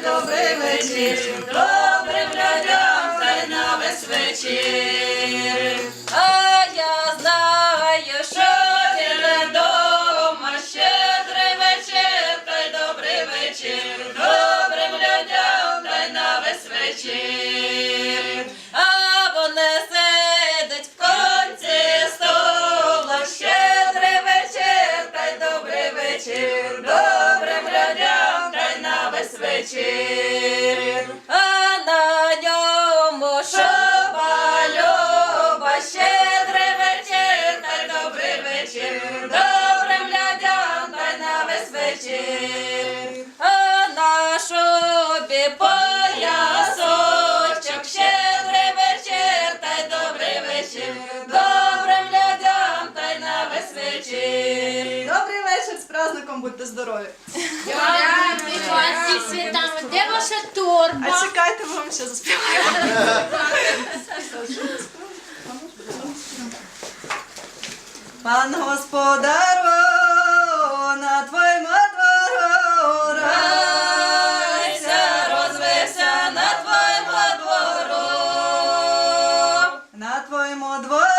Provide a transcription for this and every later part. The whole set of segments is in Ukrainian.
добрий вечір, добрим людям та на весь вечір. А я знаю, що ти не дома, щедрий вечір, та й добрий вечір, добрим людям та й на весь вечір. Будьте здорові. Дякую вас зі святами. Де ваша А чекайте, ми вам ще заспіваємо. Пан господаро, на твоєму двору Райся, розвився на твоєму двору. на твоєму двору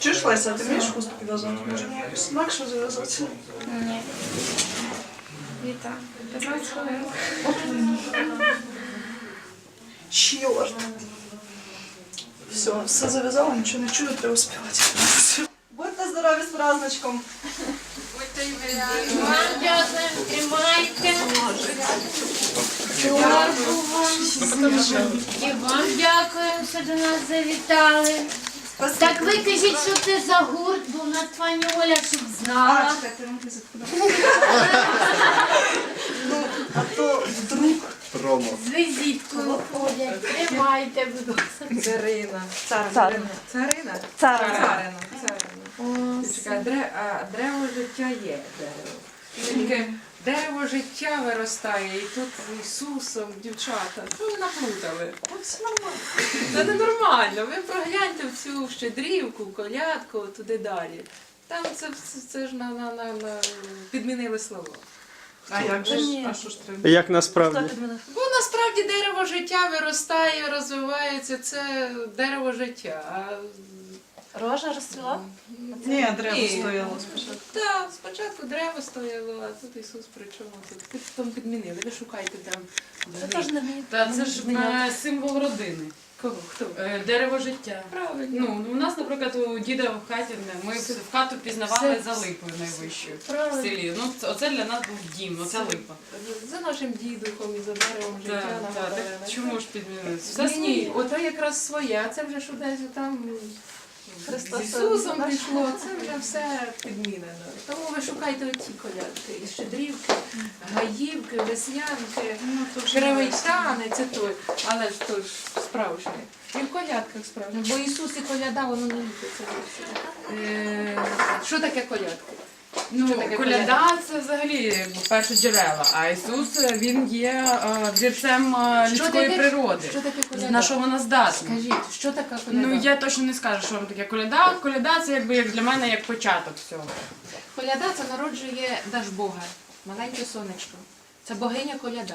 Чуєш, Леся, ти вмієш хустку підв'язати? Може, якось інакше зав'язати? Ні. Віта. 15 хвилин. Чорт. Все, все зав'язала, нічого не чую, треба співати. Будьте здорові з праздничком. Вам дякуємо, тримайте. Торбу вам. І вам дякуємо, що до нас завітали. Так ви кажіть, що це за гурт, бо в нас пані Оля щоб знала. чекайте, ну. Ну, а то вдруг. Промо. З візиткою ходять. Тримайте, будь ласка. Царина. Царина. Царина. Царина. Царина. Чекай, дре- а, дерево життя є дерево. Тільки дерево життя виростає, і тут з Ісусом, дівчата. Що ви наплутали? Все нормально. Це не нормально. Ви прогляньте в цю щедрівку, колядку, туди далі. Там це, це, це ж на, на, на, на підмінили слово. А як же ж? А що ж треба? Як насправді? Бо насправді дерево життя виростає, розвивається, це дерево життя. А Рожа розцвіла? Ні, дерево Ні. стояло спочатку. Так, спочатку дерево стояло, а тут Ісус при чому тут? Ти там підмінили, ви шукайте там. не вмію. Та це ж е, символ родини. Кого? Хто? Е, Дерево життя. Правильно. Ну, у нас, наприклад, у діда в хаті не, ми в хату пізнавали Все. за липою найвищою в Правильно. селі. Ну, це- оце для нас був дім, оце липа. За нашим дідухом і за деревом життя Так, так, нагадає. так чому ж підмінилися? Все Все ні, ні. ото якраз своє, а це вже що десь там Христос з Ісусом пішло, це вже все підмінено. Тому ви шукайте оці колядки, і щедрівки, гаївки, веснянки, Шеревичани, це той, але ж то ж справжнє. І в колядках справжнє, бо Ісус і коляда, воно не ліпиться. Е, Що таке колядки? Ну, таке коляда це взагалі перше джерела, а Ісус він є е, вірцем е, Що людської таке- природи. Що таке коляда? На що вона здатна? Скажіть, що таке коляда? Ну я точно не скажу, що вам таке коляда. Коляда це якби як для мене як початок всього. Коляда це народжує Дажбога, маленьке сонечко. Це богиня коляда.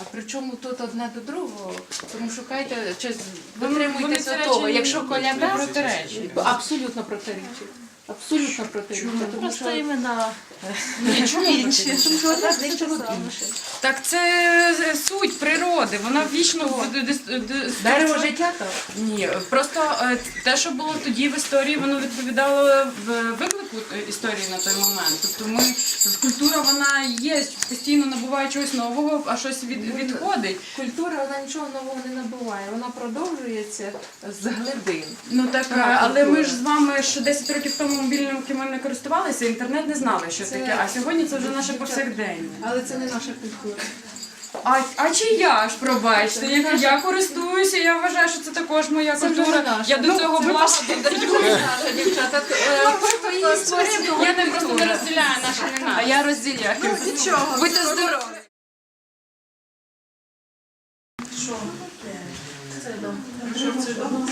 А причому тут одне до другого, тому шукайте, чи Вони дотримуйтеся це того. речі Якщо не коляда протиречать. абсолютно протирічить. Абсолютно. Тому Просто що імена. Інші. Так це е, суть природи, вона вічно д- дерево життя то. Ні, просто е, те, що було тоді в історії, воно відповідало в виклику е, історії на той момент. Тобто ми культура вона є, постійно набуває чогось нового, а щось від, відходить. Культура вона нічого нового не набуває, вона продовжується з глибин. Ну так, е, але ми ж з вами ще 10 років тому мобільними ми не користувалися, інтернет не знали, що Це- таке. А сьогодні це вже наше повсякдення. Але це не наша культура. а, а чия ж, пробачте, я, я користуюся, я вважаю, що це також моя культура. Я до цього блага додаю. Дівчата, е, просто. Я не просто не розділяю наша не наша. я розділяю. Нічого. Будьте здорові. Що? Що в цей дом?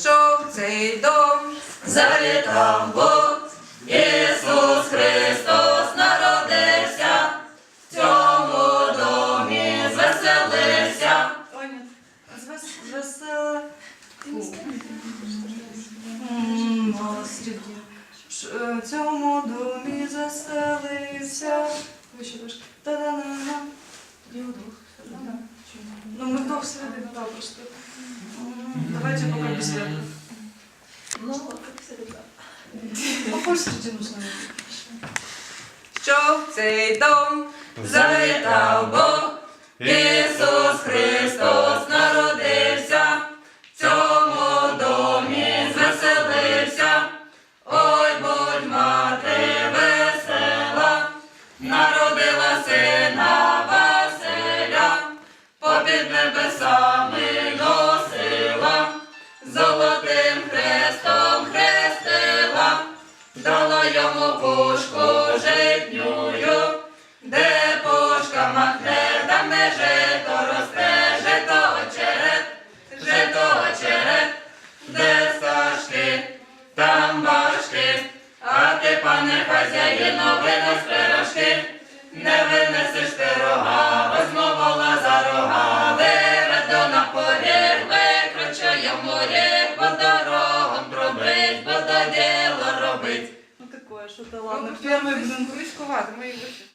Що в цей дом? Завітав Бог, Ісус Христос народився, в цьому домі звеселився. Е, В цьому домі заселився. Вище трошки. Та-да-на-на. Є вдох. Ну, ми вдох середину, так, просто. Давайте пока без. Ну, как всегда. Похож середину знаю. Що в цей дом? Завітав Бог, Ісус Христос народився, в цьому домі звеселився. Ой, будь мати весела, народила сина Василя, попід небесами Savior. От прямо, блін, кришкувати, ми її вишили.